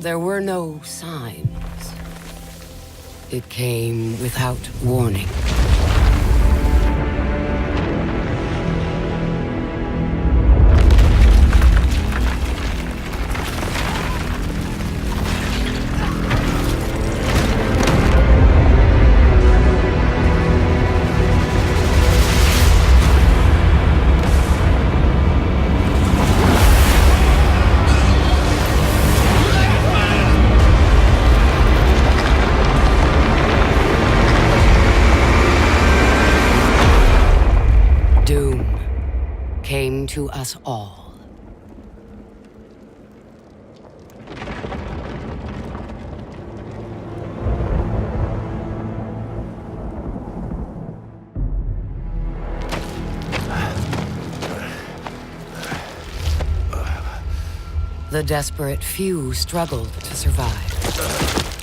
There were no signs. It came without warning. Came to us all. The desperate few struggled to survive.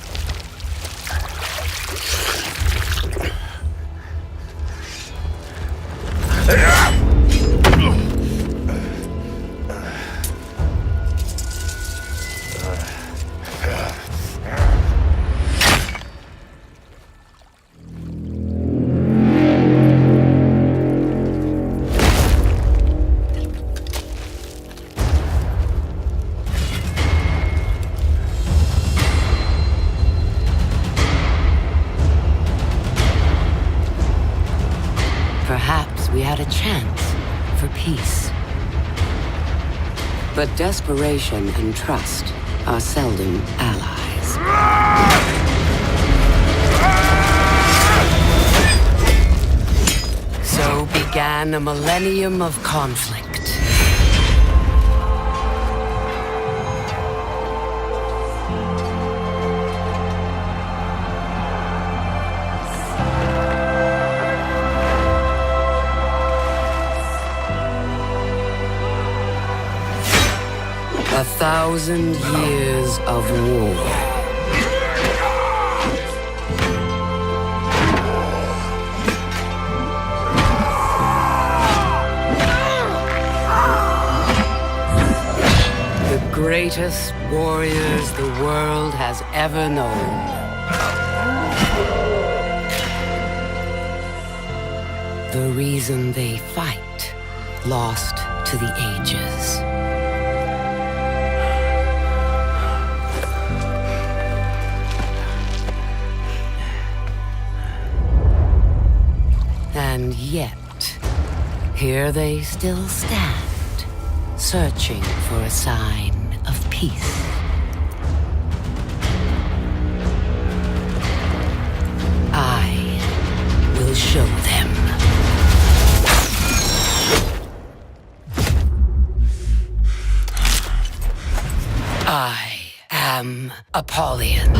Perhaps we had a chance for peace. But desperation and trust are seldom allies. So began a millennium of conflict. A thousand years of war. The greatest warriors the world has ever known. The reason they fight, lost to the ages. And yet, here they still stand, searching for a sign of peace. I will show them. I am Apollyon.